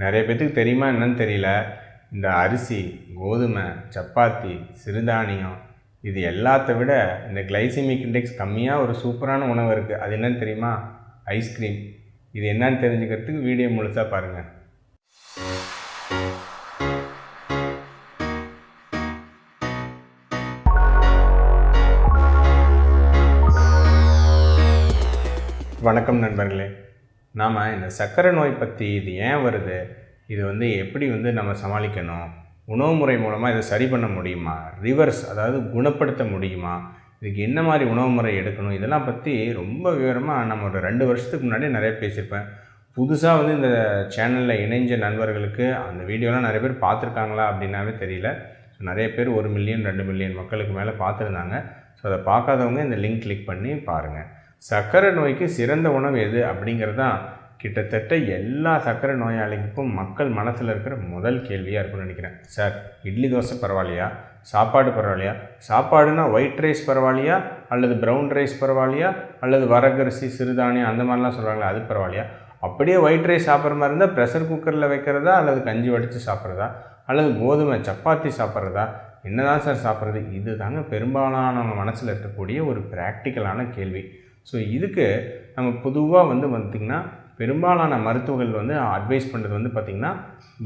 நிறைய பேர்த்துக்கு தெரியுமா என்னன்னு தெரியல. இந்த அரிசி கோதுமை சப்பாத்தி சிறுதானியம் இது எல்லாத்த விட இந்த கிளைசிமிக் இண்டெக்ஸ் கம்மியாக ஒரு சூப்பரான உணவு இருக்குது அது என்னன்னு தெரியுமா? ஐஸ்கிரீம் இது என்னன்னு தெரிஞ்சுக்கிறதுக்கு வீடியோ முழுசாக பாருங்கள் வணக்கம் நண்பர்களே. நாம் இந்த சர்க்கரை நோய் பற்றி இது ஏன் வருது? இது வந்து எப்படி வந்து நம்ம சமாளிக்கணும்? உணவு முறை மூலமாக இதை சரி பண்ண முடியுமா? ரிவர்ஸ் அதாவது குணப்படுத்த முடியுமா? இதுக்கு என்ன மாதிரி உணவு முறை எடுக்கணும்? இதெல்லாம் பற்றி ரொம்ப விவரமாக நம்ம ஒரு ரெண்டு வருஷத்துக்கு முன்னாடி நிறைய பேசியிருப்பேன். புதுசாக வந்து இந்த சேனலில் இணைஞ்ச நண்பர்களுக்கு அந்த வீடியோலாம் நிறைய பேர் பார்த்துருக்காங்களா அப்படின்னாவே தெரியல. நிறைய பேர் ஒரு மில்லியன் ரெண்டு மில்லியன் மக்களுக்கு மேலே பார்த்துருந்தாங்க. ஸோ அதை பார்க்காதவங்க இந்த லிங்க் கிளிக் பண்ணி பாருங்கள் சர்க்கரை நோய்க்கு சிறந்த உணவு எது அப்படிங்கிறது தான் கிட்டத்தட்ட எல்லா சர்க்கரை நோயாளிக்கும் மக்கள் மனசில் இருக்கிற முதல் கேள்வியாக இருக்கும்னு நினைக்கிறேன். சார் இட்லி தோசை பரவாயில்லையா? சாப்பாடு பரவாயில்லையா? சாப்பாடுனா ஒயிட் ரைஸ் பரவாயில்லையா? அல்லது ப்ரௌன் ரைஸ் பரவாயில்லையா? அல்லது வரகரிசி சிறுதானியம் அந்த மாதிரிலாம் சொல்கிறாங்களே அது பரவாயில்லையா? அப்படியே ஒயிட் ரைஸ் சாப்பிட்ற மாதிரி இருந்தால் ப்ரெஷர் குக்கரில் வைக்கிறதா? அல்லது கஞ்சி வடித்து சாப்பிட்றதா? அல்லது கோதுமை சப்பாத்தி சாப்பிட்றதா? என்னதான் சார் சாப்பிட்றது? இது தாங்க பெரும்பாலானவங்க மனசில் இருக்கக்கூடிய ஒரு ப்ராக்டிக்கலான கேள்வி. ஸோ இதுக்கு நம்ம பொதுவாக வந்து பார்த்திங்கன்னா பெரும்பாலான மருத்துவர்கள் வந்து அட்வைஸ் பண்ணுறது வந்து பார்த்திங்கன்னா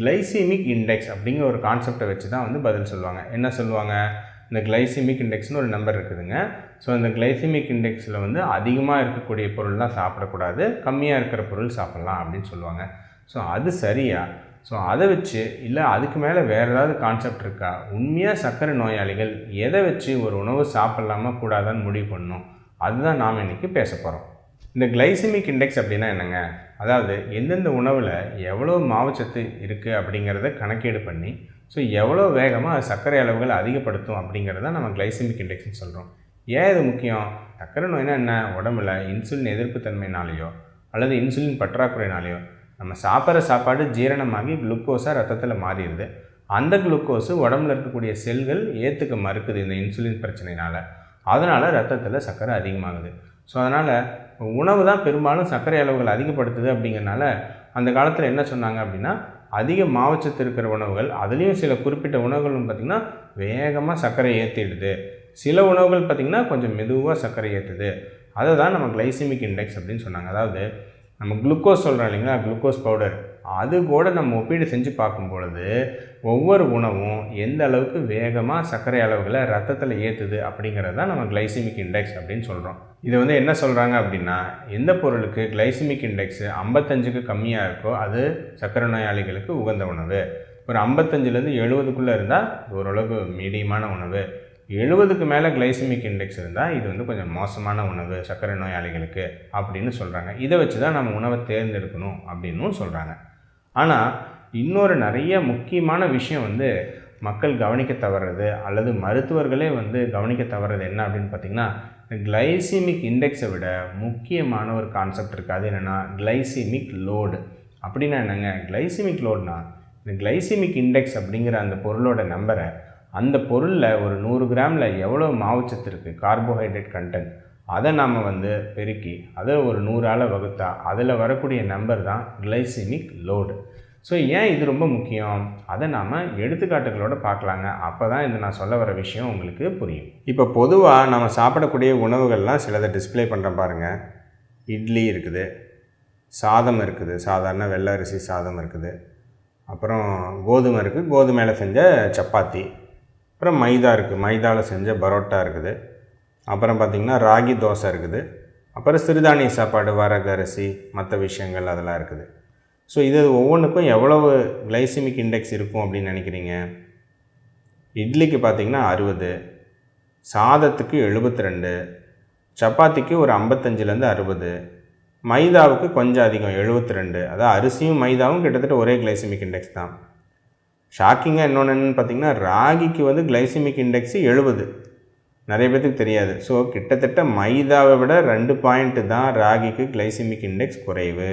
கிளைசிமிக் இண்டெக்ஸ் அப்படிங்கிற ஒரு கான்செப்டை வச்சு தான் வந்து பதில் சொல்லுவாங்க. என்ன சொல்லுவாங்க? இந்த கிளைசிமிக் இண்டெக்ஸ்னு ஒரு நம்பர் இருக்குதுங்க. ஸோ இந்த கிளைசிமிக் இண்டெக்ஸில் வந்து அதிகமாக இருக்கக்கூடிய பொருள்லாம் சாப்பிடக்கூடாது கம்மியாக இருக்கிற பொருள் சாப்பிட்லாம் அப்படின்னு சொல்லுவாங்க. ஸோ அது சரியா? ஸோ அதை வச்சு இல்லை அதுக்கு மேலே வேறு ஏதாவது கான்செப்ட் இருக்கா? உண்மையாக சர்க்கரை நோயாளிகள் எதை வச்சு ஒரு உணவு சாப்பிட்லாமா கூடாதான்னு முடிவு பண்ணணும் அதுதான் நாம் இன்றைக்கி பேச போகிறோம் இந்த கிளைசிமிக் இண்டெக்ஸ் அப்படின்னா என்னங்க? அதாவது எந்தெந்த உணவில் எவ்வளோ மாவுச்சத்து இருக்குது அப்படிங்கிறத கணக்கீடு பண்ணி ஸோ எவ்வளோ வேகமாக சர்க்கரை அளவுகள் அதிகப்படுத்தும் அப்படிங்கிறத நம்ம கிளைசிமிக் இண்டெக்ஸ்னு சொல்கிறோம் ஏன் இது முக்கியம்? சர்க்கரை நோய்னா என்ன? உடம்புல இன்சுலின் எதிர்ப்புத்தன்மைனாலேயோ அல்லது இன்சுலின் பற்றாக்குறைனாலேயோ நம்ம சாப்பிட்ற சாப்பாடு ஜீரணமாகி குளுக்கோஸாக ரத்தத்தில் மாறிடுது. அந்த குளுக்கோஸு உடம்புல இருக்கக்கூடிய செல்கள் ஏற்றுக்க மறுக்குது இந்த இன்சுலின் பிரச்சனைனால் அதனால் ரத்தத்தில் சர்க்கரை அதிகமாகுது. ஸோ அதனால் உணவு தான் பெரும்பாலும் சர்க்கரை அளவுகள் அதிகப்படுத்துது அப்படிங்கிறனால அந்த காலத்தில் என்ன சொன்னாங்க அப்படின்னா அதிக மாவச்சத்து இருக்கிற உணவுகள் அதுலேயும் சில குறிப்பிட்ட உணவுகள்னு பார்த்திங்கன்னா வேகமாக சர்க்கரை ஏற்றிடுது சில உணவுகள் பார்த்திங்கன்னா கொஞ்சம் மெதுவாக சர்க்கரை ஏற்றுது அதை தான் நம்ம கிளைசிமிக் இண்டெக்ஸ் அப்படின்னு சொன்னாங்க. அதாவது நம்ம குளுக்கோஸ் சொல்கிறோம் இல்லைங்களா? Glucose powder. அது கூட நம்ம ஒப்பீடு செஞ்சு பார்க்கும் பொழுது ஒவ்வொரு உணவும் எந்த அளவுக்கு வேகமாக சர்க்கரை அளவுகளை ரத்தத்தில் ஏற்றுது அப்படிங்கிறது தான் நம்ம கிளைசிமிக் இண்டெக்ஸ் அப்படின்னு சொல்கிறோம் இது வந்து என்ன சொல்கிறாங்க அப்படின்னா எந்த பொருளுக்கு கிளைசிமிக் இண்டெக்ஸு ஐம்பத்தஞ்சுக்கு கம்மியாக இருக்கோ அது சர்க்கரை நோயாளிகளுக்கு உகந்த உணவு. ஒரு ஐம்பத்தஞ்சிலேருந்து எழுபதுக்குள்ளே இருந்தால் ஓரளவுக்கு மீடியமான உணவு. எழுபதுக்கு மேலே கிளைசிமிக் இண்டெக்ஸ் இருந்தால் இது வந்து கொஞ்சம் மோசமான உணவு சர்க்கரை நோயாளிகளுக்கு அப்படின்னு சொல்கிறாங்க இதை வச்சு தான் நம்ம உணவை தேர்ந்தெடுக்கணும் அப்படின்னும் சொல்கிறாங்க ஆனால் இன்னொரு நிறைய முக்கியமான விஷயம் வந்து மக்கள் கவனிக்க தவறுறது அல்லது மருத்துவர்களே வந்து கவனிக்க தவறுறது என்ன அப்படின்னு பார்த்திங்கன்னா கிளைசிமிக் இண்டெக்ஸை விட முக்கியமான ஒரு கான்செப்ட் இருக்குது. அது என்னென்னா கிளைசிமிக் லோடு. அப்படின்னா என்னங்க? கிளைசிமிக் லோடுனா இந்த கிளைசிமிக் இண்டெக்ஸ் அப்படிங்கிற அந்த பொருளோட நம்பரை அந்த பொருளில் ஒரு நூறு கிராமில் எவ்வளோ மாவுச்சத்து இருக்குது கார்போஹைட்ரேட் கண்டென்ட் அதை நாம் வந்து பெருக்கி அதை ஒரு நூறால் வகுத்தா அதில் வரக்கூடிய நம்பர் தான் கிளைசிமிக் லோடு ஸோ ஏன் இது ரொம்ப முக்கியம்? அதை நாம் எடுத்துக்காட்டுகளோடு பார்க்கலாங்க. அப்போ தான் இது நான் சொல்ல வர விஷயம் உங்களுக்கு புரியும். இப்போ பொதுவாக நம்ம சாப்பிடக்கூடிய உணவுகள்லாம் சிலதை டிஸ்பிளே பண்ணுற பாருங்கள் இட்லி இருக்குது சாதம் இருக்குது சாதாரண வெள்ளை அரிசி சாதம் இருக்குது. அப்புறம் கோதுமை இருக்குது கோதுமையில் செஞ்ச சப்பாத்தி. அப்புறம் மைதா இருக்குது மைதாவில் செஞ்ச பரோட்டா இருக்குது. அப்புறம் பார்த்திங்கன்னா ராகி தோசை இருக்குது. அப்புறம் சிறுதானிய சாப்பாடு வரகரிசி மற்ற விஷயங்கள் அதெல்லாம் இருக்குது. ஸோ இது ஒவ்வொன்றுக்கும் எவ்வளவு கிளைசிமிக் இண்டெக்ஸ் இருக்கும் அப்படின்னு நினைக்கிறீங்க? இட்லிக்கு பார்த்திங்கன்னா அறுபது சாதத்துக்கு எழுபத்தி ரெண்டு சப்பாத்திக்கு ஒரு ஐம்பத்தஞ்சிலேருந்து அறுபது மைதாவுக்கு கொஞ்சம் அதிகம் எழுபத்தி ரெண்டு அதாவது அரிசியும் மைதாவும் கிட்டத்தட்ட ஒரே கிளைசிமிக் இண்டெக்ஸ் தான். ஷாக்கிங்காக இன்னொன்று என்னென்னு பார்த்தீங்கன்னா ராகிக்கு வந்து கிளைசிமிக் இண்டெக்ஸு எழுபது. நிறைய பேத்துக்கு தெரியாது. ஸோ கிட்டத்தட்ட மைதாவை விட ரெண்டு பாயிண்ட்டு தான் ராகிக்கு கிளைசிமிக் இண்டெக்ஸ் குறைவு.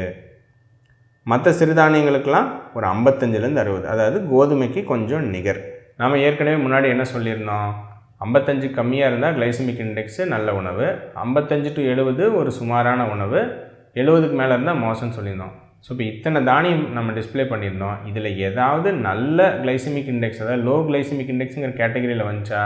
மற்ற சிறுதானியங்களுக்கெல்லாம் ஒரு ஐம்பத்தஞ்சிலேருந்து அறுபது. அதாவது கோதுமைக்கு கொஞ்சம் நிகர். நாம் ஏற்கனவே முன்னாடி என்ன சொல்லியிருந்தோம்? ஐம்பத்தஞ்சு கம்மியாக இருந்தால் கிளைசிமிக் இண்டெக்ஸு நல்ல உணவு. ஐம்பத்தஞ்சு டு எழுபது ஒரு சுமாரான உணவு. எழுபதுக்கு மேலே இருந்தால் மோசம்னு சொல்லியிருந்தோம். ஸோ இப்போ இத்தனை தானியம் நம்ம டிஸ்பிளே பண்ணியிருந்தோம். இதில் ஏதாவது நல்ல கிளைசிமிக் இண்டெக்ஸ் அதாவது லோ கிளைசிமிக் இண்டெக்ஸுங்கிற கேட்டகரியில் வந்துச்சா?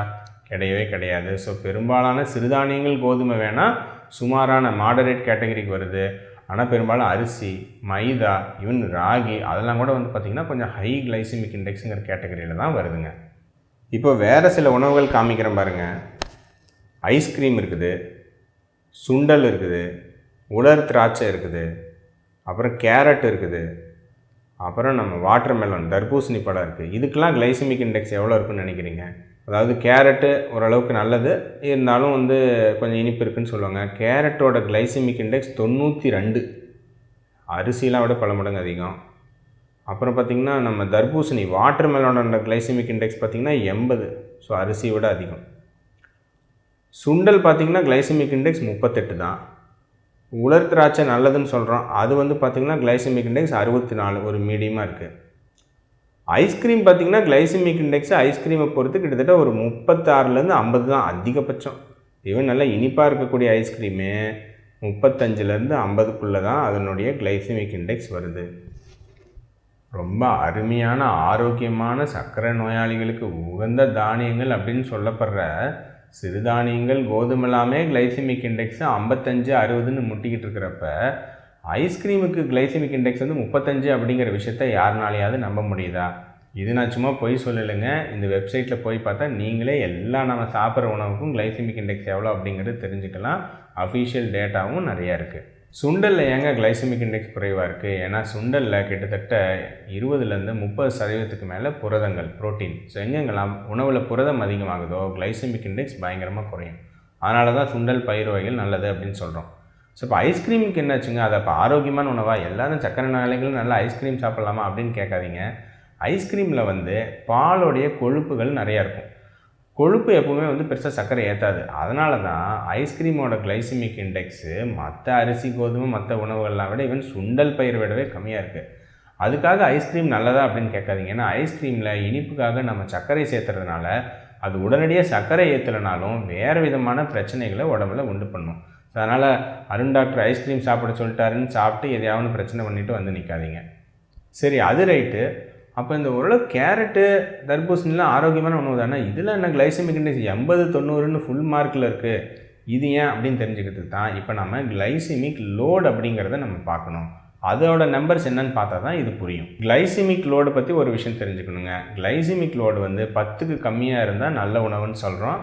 கிடையவே கிடையாது. ஸோ பெரும்பாலான சிறுதானியங்கள் கோதுமை வேணால் சுமாரான மாடரேட் கேட்டகரிக்கு வருது. ஆனால் பெரும்பாலும் அரிசி மைதா ஈவன் ராகி அதெல்லாம் கூட வந்து பார்த்திங்கன்னா கொஞ்சம் ஹை கிளைசிமிக் இண்டெக்ஸுங்கிற கேட்டகரியில் தான் வருதுங்க. இப்போ வேறு சில உணவுகள் காமிக்கிறேன் பாருங்கள் ஐஸ்கிரீம் இருக்குது சுண்டல் இருக்குது உலர் திராட்சை இருக்குது அப்புறம் கேரட் இருக்குது அப்புறம் நம்ம வாட்டர் மெலன் தர்பூசணி பழம் இருக்குது இதுக்கெல்லாம் கிளைசிமிக் இண்டெக்ஸ் எவ்வளோ இருக்குன்னு நினைக்கிறீங்க? அதாவது கேரட்டு ஓரளவுக்கு நல்லது. இருந்தாலும் வந்து கொஞ்சம் இனிப்பு இருக்குதுன்னு சொல்லுவாங்க. கேரட்டோட கிளைசிமிக் இண்டெக்ஸ் தொண்ணூற்றி ரெண்டு. அரிசிலாம் விட பல மடங்கு அதிகம். அப்புறம் பார்த்திங்கன்னா நம்ம தர்பூசணி வாட்டர் மெலனோட கிளைசிமிக் இண்டெக்ஸ் பார்த்திங்கன்னா எண்பது. ஸோ அரிசியை விட அதிகம். சுண்டல் பார்த்திங்கன்னா கிளைசிமிக் இண்டெக்ஸ் முப்பத்தெட்டு தான். உலர் திராட்சை நல்லதுன்னு சொல்கிறோம் அது வந்து பார்த்திங்கன்னா கிளைசிமிக் இண்டெக்ஸ் அறுபத்தி நாலு. ஒரு மீடியமாக இருக்குது ஐஸ்கிரீம் பார்த்திங்கன்னா கிளைசிமிக் இண்டெக்ஸ் ஐஸ்கிரீமை பொறுத்து கிட்டத்தட்ட ஒரு முப்பத்தாறுலேருந்து ஐம்பது தான் அதிகபட்சம். ஈவன் நல்லா இனிப்பாக இருக்கக்கூடிய ஐஸ்கிரீமு முப்பத்தஞ்சுலேருந்து ஐம்பதுக்குள்ளே தான் அதனுடைய கிளைசிமிக் இண்டெக்ஸ் வருது. ரொம்ப அருமையான ஆரோக்கியமான சர்க்கரை நோயாளிகளுக்கு உகந்த தானியங்கள் அப்படின்னு சொல்லப்படுற சிறுதானியங்கள் கோதுமை எல்லாமே கிளைசிமிக் இண்டெக்ஸ் ஐம்பத்தஞ்சு அறுபதுன்னு முட்டிக்கிட்டு இருக்கிறப்ப ஐஸ்கிரீமுக்கு கிளைசிமிக் இண்டெக்ஸ் வந்து முப்பத்தஞ்சு அப்படிங்கிற விஷயத்த யாருனாலையாவது நம்ப முடியுதா? இது நான் சும்மா பொய் சொல்லலைங்க. இந்த வெப்சைட்டில் போய் பார்த்தா நீங்களே எல்லா நம்ம சாப்பிட்ற உணவுக்கும் கிளைசிமிக் இண்டெக்ஸ் எவ்வளோ அப்படிங்கிறது தெரிஞ்சுக்கலாம். அஃபீஷியல் டேட்டாவும் நிறையா இருக்குது சுண்டலில் ஏங்க கிளைசிமிக் இண்டெக்ஸ் குறைவாக இருக்குது ஏன்னா சுண்டலில் கிட்டத்தட்ட இருபதுலேருந்து முப்பது சதவீதத்துக்கு மேலே புரதங்கள் புரோட்டீன் ஸோ எங்கெங்கெல்லாம் உணவில் புரதம் அதிகமாகுதோ கிளைசிமிக் இண்டெக்ஸ் பயங்கரமாக குறையும். அதனால தான் சுண்டல் பயிர் வகைகள் நல்லது அப்படின்னு சொல்கிறோம் ஸோ இப்போ ஐஸ்கிரீமுக்கு என்னாச்சுங்க? அதை இப்போ ஆரோக்கியமான உணவாக எல்லாரும் சக்கரை நாளைகளும் நல்லா ஐஸ்கிரீம் சாப்பிட்லாமா அப்படின்னு கேட்காதீங்க. ஐஸ்கிரீமில் வந்து பாலோடைய கொழுப்புகள் நிறையா இருக்கும். கொழுப்பு எப்பவுமே வந்து பெருசாக சர்க்கரை ஏற்றாது அதனால தான் ஐஸ்கிரீமோட கிளைசிமிக் இண்டெக்ஸு மற்ற அரிசி கோதுமை மற்ற உணவுகள்லாம் விட ஈவன் சுண்டல் பயிர் விடவே கம்மியாக இருக்குது அதுக்காக ஐஸ்கிரீம் நல்லதா அப்படின்னு கேட்காதீங்க. ஏன்னா ஐஸ்கிரீமில் இனிப்புக்காக நம்ம சர்க்கரை சேர்த்துறதுனால அது உடனடியாக சர்க்கரை ஏற்றலைனாலும் வேறு விதமான பிரச்சனைகளை உடம்புல உண்டு பண்ணும். ஸோ அதனால் அருண் டாக்டர் ஐஸ்கிரீம் சாப்பிட சொல்லிட்டாருன்னு சாப்பிட்டு எதையாவது பிரச்சனை பண்ணிவிட்டு வந்து நிற்காதீங்க சரி அது ரைட்டு அப்போ இந்த ஓரளவு கேரட்டு தர்பூசணிலாம் ஆரோக்கியமான உணவு தானே? இதில் என்ன கிளைசமிக் இண்டெக்ஸ் எண்பது தொண்ணூறுன்னு ஃபுல் மார்க்கில் இருக்குது இது ஏன் அப்படின்னு தெரிஞ்சுக்கிறதுக்கு தான் இப்போ நம்ம கிளைசிமிக் லோடு அப்படிங்கிறத நம்ம பார்க்கணும். அதோட நம்பர்ஸ் என்னன்னு பார்த்தா தான் இது புரியும். கிளைசிமிக் லோடு பற்றி ஒரு விஷயம் தெரிஞ்சுக்கணுங்க. கிளைசிமிக் லோடு வந்து பத்துக்கு கம்மியாக இருந்தால் நல்ல உணவுன்னு சொல்கிறோம்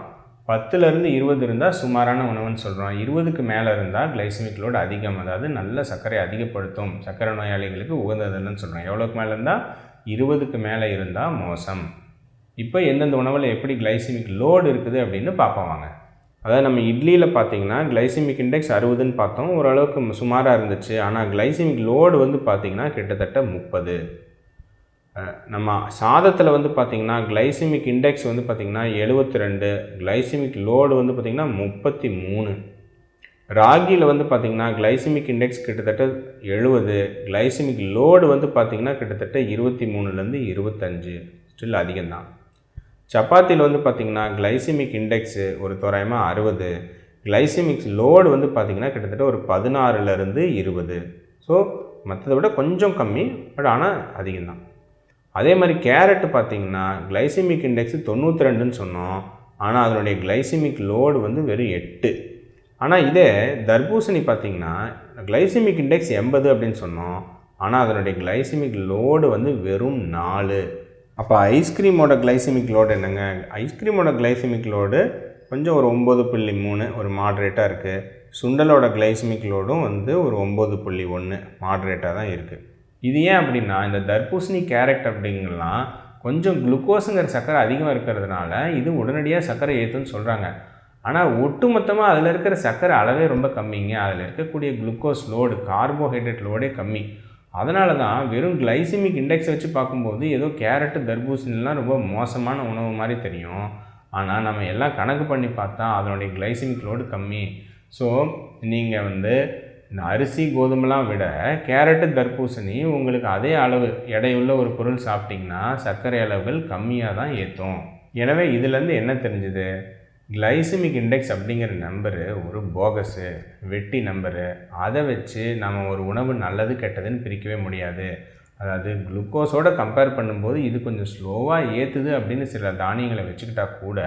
பத்துலேருந்து இருபது இருந்தால் சுமாரான உணவுன்னு சொல்கிறோம் இருபதுக்கு மேலே இருந்தால் கிளைசிமிக் லோடு அதிகம். அதாவது நல்ல சர்க்கரை அதிகப்படுத்தும். சர்க்கரை நோயாளிகளுக்கு உகந்ததுன்னு சொல்கிறோம் எவ்வளோக்கு மேலே இருந்தால் இருபதுக்கு மேலே இருந்தால் மோசம். இப்போ எந்தெந்த உணவில் எப்படி கிளைசிமிக் லோடு இருக்குது அப்படின்னு பார்ப்போம் வாங்க. அதாவது நம்ம இட்லியில் பார்த்தீங்கன்னா கிளைசிமிக் இண்டெக்ஸ் அறுபதுன்னு பார்த்தோம். ஓரளவுக்கு சுமாராக இருந்துச்சு. ஆனால் கிளைசிமிக் லோடு வந்து பார்த்திங்கன்னா கிட்டத்தட்ட முப்பது. நம்ம சாதத்தில் வந்து பார்த்திங்கன்னா கிளைசிமிக் இண்டெக்ஸ் வந்து பார்த்திங்கன்னா எழுபத்தி ரெண்டு கிளைசிமிக் லோடு வந்து பார்த்திங்கன்னா முப்பத்தி மூணு ராகியில் வந்து பார்த்திங்கன்னா கிளைசிமிக் இண்டெக்ஸ் கிட்டத்தட்ட எழுபது கிளைசிமிக் லோடு வந்து பார்த்திங்கன்னா கிட்டத்தட்ட இருபத்தி மூணுலேருந்து இருபத்தஞ்சு ஸ்டில் அதிகம்தான். சப்பாத்தியில் வந்து பார்த்திங்கன்னா கிளைசிமிக் இண்டெக்ஸு ஒரு தோராயமாக அறுபது கிளைசிமிக்ஸ் லோடு வந்து பார்த்திங்கன்னா கிட்டத்தட்ட ஒரு பதினாறுலேருந்து இருபது ஸோ மற்றதை விட கொஞ்சம் கம்மி பட் ஆனால் அதிகம்தான். அதே மாதிரி கேரட்டு பார்த்திங்கன்னா கிளைசிமிக் இண்டெக்ஸ் தொண்ணூற்றி ரெண்டுன்னு சொன்னோம். ஆனால் அதனுடைய கிளைசிமிக் லோடு வந்து வெறும் எட்டு. ஆனால் இதே தர்பூசணி பார்த்திங்கன்னா கிளைசிமிக் இண்டெக்ஸ் எண்பது அப்படின்னு சொன்னோம். ஆனால் அதனுடைய கிளைசிமிக் லோடு வந்து வெறும் நாலு. அப்போ ஐஸ்கிரீமோட கிளைசிமிக் லோடு என்னங்க? ஐஸ்கிரீமோட கிளைசிமிக் லோடு கொஞ்சம் ஒரு ஒம்பது புள்ளி மூணு ஒரு மாட்ரேட்டாக இருக்குது சுண்டலோட கிளைசிமிக் லோடும் வந்து ஒரு ஒம்பது புள்ளி ஒன்று மாட்ரேட்டாக தான் இருக்குது இது ஏன் அப்படின்னா இந்த தர்பூசணி கேரட் அப்படிங்கலாம் கொஞ்சம் குளுக்கோஸுங்கிற சர்க்கரை அதிகமாக இருக்கிறதுனால இது உடனடியாக சர்க்கரை ஏற்றுன்னு சொல்கிறாங்க ஆனால் ஒட்டுமொத்தமாக அதில் இருக்கிற சர்க்கரை அளவே ரொம்ப கம்மிங்க. அதில் இருக்கக்கூடிய குளுக்கோஸ் லோடு கார்போஹைட்ரேட் லோடே கம்மி. அதனால தான் வெறும் கிளைசிமிக் இண்டெக்ஸ் வச்சு பார்க்கும்போது ஏதோ கேரட்டு தர்பூசணிலாம் ரொம்ப மோசமான உணவு மாதிரி தெரியும். ஆனால் நம்ம எல்லாம் கணக்கு பண்ணி பார்த்தா அதனுடைய கிளைசிமிக் லோடு கம்மி. ஸோ நீங்கள் வந்து இந்த அரிசி கோதுமைலாம் விட கேரட்டு தர்பூசணி உங்களுக்கு அதே அளவு எடையுள்ள ஒரு பொருள் சாப்பிட்டிங்கன்னா சர்க்கரை அளவுகள் கம்மியாக தான் ஏற்றும் எனவே இதுலேருந்து என்ன தெரிஞ்சுது? கிளைசிமிக் இண்டெக்ஸ் அப்படிங்கிற நம்பரு ஒரு போகஸு வெட்டி நம்பரு. அதை வச்சு நம்ம ஒரு உணவு நல்லது கெட்டதுன்னு பிரிக்கவே முடியாது. அதாவது குளுக்கோஸோட கம்பேர் பண்ணும்போது இது கொஞ்சம் ஸ்லோவாக ஏற்றுது அப்படின்னு சில தானியங்களை வச்சுக்கிட்டா கூட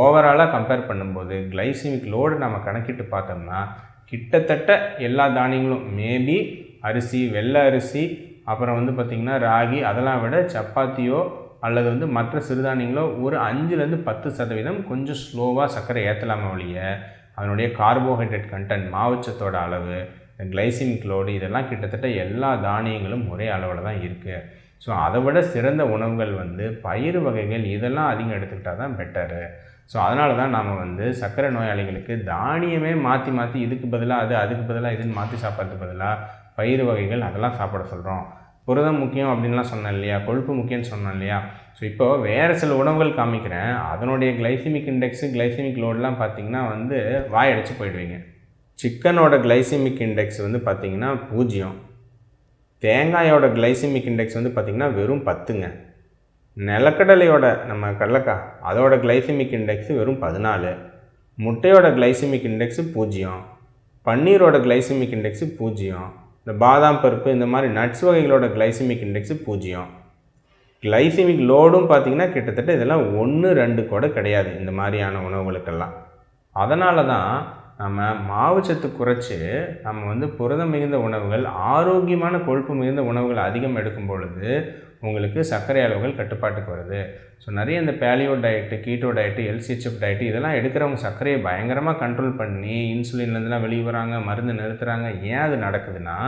ஓவராலாக கம்பேர் பண்ணும்போது கிளைசிமிக் லோடு நம்ம கணக்கிட்டு பார்த்தோம்னா கிட்டத்தட்ட எல்லா தானியங்களும் மேபி அரிசி வெள்ளை அரிசி அப்புறம் வந்து பார்த்திங்கன்னா ராகி அதெல்லாம் விட சப்பாத்தியோ அல்லது வந்து மற்ற சிறுதானியங்களோ ஒரு அஞ்சுலேருந்து பத்து சதவீதம் கொஞ்சம் ஸ்லோவாக சர்க்கரை ஏற்றலாமே ஒழிய அதனுடைய கார்போஹைட்ரேட் கண்டென்ட் மாவுச்சத்தோட அளவு கிளைசிமிக் லோடு இதெல்லாம் கிட்டத்தட்ட எல்லா தானியங்களும் ஒரே அளவில் தான் இருக்குது ஸோ அதை விட சிறந்த உணவுகள் வந்து பயிர் வகைகள் இதெல்லாம் அதிகம் எடுத்துக்கிட்டால் தான் பெட்டரு ஸோ அதனால தான் நாம் வந்து சர்க்கரை நோயாளிகளுக்கு தானியமே மாற்றி மாற்றி இதுக்கு பதிலாக அது அதுக்கு பதிலாக இதுன்னு மாற்றி சாப்பிட்றதுக்கு பதிலாக பயிறு வகைகள் அதெல்லாம் சாப்பிட சொல்கிறோம் புரதம் முக்கியம் அப்படின்லாம் சொன்னேன் இல்லையா? கொழுப்பு முக்கியம்னு சொன்னேன் இல்லையா? ஸோ இப்போ வேறு சில உணவுகள் காமிக்கிறேன். அதனுடைய கிளைசிமிக் இண்டெக்ஸு கிளைசிமிக் லோடெலாம் பார்த்திங்கன்னா வந்து வாயடைச்சு போயிடுவீங்க. சிக்கனோட கிளைசிமிக் இண்டெக்ஸ் வந்து பார்த்திங்கன்னா பூஜ்ஜியம். தேங்காயோட கிளைசிமிக் இண்டெக்ஸ் வந்து பார்த்திங்கன்னா வெறும் பத்துங்க. நிலக்கடலையோட நம்ம கடலக்காய் அதோட கிளைசிமிக் இண்டெக்ஸ் வெறும் பதினாலு. முட்டையோட கிளைசிமிக் இண்டெக்ஸு பூஜ்ஜியம். பன்னீரோட கிளைசிமிக் இண்டெக்ஸு பூஜ்ஜியம். இந்த பாதாம் பருப்பு இந்த மாதிரி நட்ஸ் வகைகளோட கிளைசிமிக் இண்டெக்ஸு பூஜ்ஜியம். கிளைசிமிக் லோடும் பார்த்திங்கன்னா கிட்டத்தட்ட இதெல்லாம் ஒன்று ரெண்டு கூட கிடையாது இந்த மாதிரியான உணவுகளுக்கெல்லாம். அதனால தான் நம்ம மாவுச்சத்து குறைச்சி நம்ம வந்து புரதம் மிகுந்த உணவுகள் ஆரோக்கியமான கொழுப்பு மிகுந்த உணவுகள் அதிகம் எடுக்கும் பொழுது உங்களுக்கு சர்க்கரை அளவுகள் கட்டுப்பாட்டுக்கு வருது. ஸோ நிறைய இந்த paleo diet keto diet LCHF diet இதெல்லாம் எடுக்கிறவங்க சர்க்கரையை பயங்கரமாக கண்ட்ரோல் பண்ணி இன்சுலின்லேருந்துலாம் வெளியே வராங்க மருந்து நிறுத்துகிறாங்க ஏன் அது நடக்குதுன்னா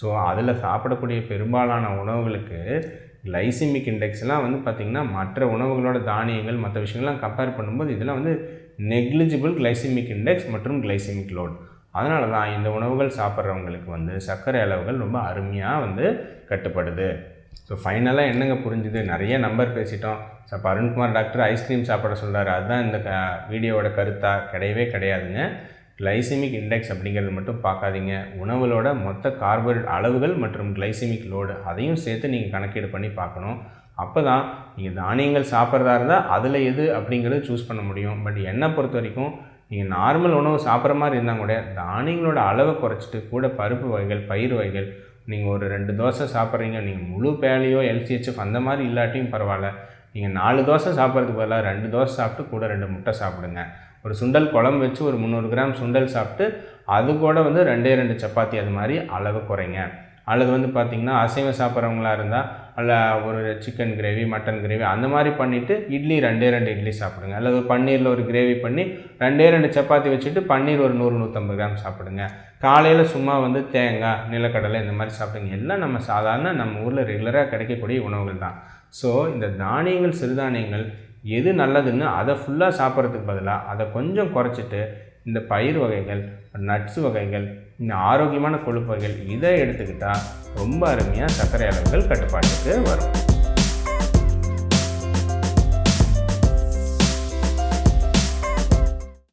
ஸோ அதில் சாப்பிடக்கூடிய பெரும்பாலான உணவுகளுக்கு லைசிமிக் இண்டெக்ஸ்லாம் வந்து பார்த்திங்கன்னா மற்ற உணவுகளோட தானியங்கள் மற்ற விஷயங்கள்லாம் கம்பேர் பண்ணும்போது இதெல்லாம் வந்து நெக்லிஜிபிள் கிளைசிமிக் இண்டெக்ஸ் மற்றும் கிளைசிமிக் லோட் அதனால தான் இந்த உணவுகள் சாப்பிட்றவங்களுக்கு வந்து சர்க்கரை அளவுகள் ரொம்ப அருமையாக வந்து கட்டுப்படுது. ஸோ ஃபைனலாக என்னங்க புரிஞ்சுது? நிறைய நம்பர் பேசிட்டோம். ஸோ இப்போ அருண்குமார் டாக்டர் ஐஸ்கிரீம் சாப்பிட சொல்கிறார் அதுதான் இந்த க வீடியோவோட கருத்தாக கிடையவே கிடையாதுங்க. கிளைசிமிக் இண்டெக்ஸ் அப்படிங்கிறது மட்டும் பார்க்காதீங்க. உணவுகளோட மொத்த கார்போஹைட்ரேட் அளவுகள் மற்றும் கிளைசிமிக் லோடு அதையும் சேர்த்து நீங்கள் கணக்கீடு பண்ணி பார்க்கணும். அப்போ தான் நீங்கள் தானியங்கள் சாப்பிட்றதா இருந்தால் அதில் எது அப்படிங்கிறது சூஸ் பண்ண முடியும். பட் என்னை பொறுத்த வரைக்கும் நீங்கள் நார்மல் உணவு சாப்பிட்ற மாதிரி இருந்தால் கூட தானியங்களோட அளவை குறைச்சிட்டு கூட பருப்பு வகைகள் பயிர் வகைகள் நீங்கள் ஒரு ரெண்டு தோசை சாப்பிட்றீங்க நீங்கள் முழு பேலையோ எல்சிஹெச்எஃப் அந்த மாதிரி இல்லாட்டியும் பரவாயில்ல. நீங்கள் நாலு தோசை சாப்பிட்றதுக்கு பதிலாக ரெண்டு தோசை சாப்பிட்டு கூட ரெண்டு முட்டை சாப்பிடுங்க. ஒரு சுண்டல் குழம்பு வச்சு ஒரு முந்நூறு கிராம் சுண்டல் சாப்பிட்டு அது கூட வந்து ரெண்டே ரெண்டு சப்பாத்தி அது மாதிரி அளவு குறைங்க. அல்லது வந்து பார்த்திங்கன்னா அசைவம் சாப்பிட்றவங்களா இருந்தால் அல்ல ஒரு சிக்கன் கிரேவி மட்டன் கிரேவி அந்த மாதிரி பண்ணிவிட்டு இட்லி ரெண்டே ரெண்டு இட்லி சாப்பிடுங்க. அல்லது ஒரு பன்னீரில் ஒரு கிரேவி பண்ணி ரெண்டே ரெண்டு சப்பாத்தி வச்சுட்டு பன்னீர் ஒரு நூறு நூற்றம்பது கிராம் சாப்பிடுங்க. காலையில் சும்மா வந்து தேங்காய் நிலக்கடலை இந்த மாதிரி சாப்பிடுங்க. எல்லாம் நம்ம சாதாரண நம்ம ஊரில் ரெகுலராக கிடைக்கக்கூடிய உணவுகள் தான். ஸோ இந்த தானியங்கள் சிறுதானியங்கள் எது நல்லதுன்னு அதை ஃபுல்லாக சாப்பிட்றதுக்கு பதிலாக அதை கொஞ்சம் குறைச்சிட்டு இந்த பயிர் வகைகள் நட்ஸ் வகைகள் இந்த ஆரோக்கியமான கொழுப்பு வகைகள் இதை எடுத்துக்கிட்டால் ரொம்ப அருமையாக சர்க்கரை அளவுகள் கட்டுப்பாட்டுக்கு வரும்.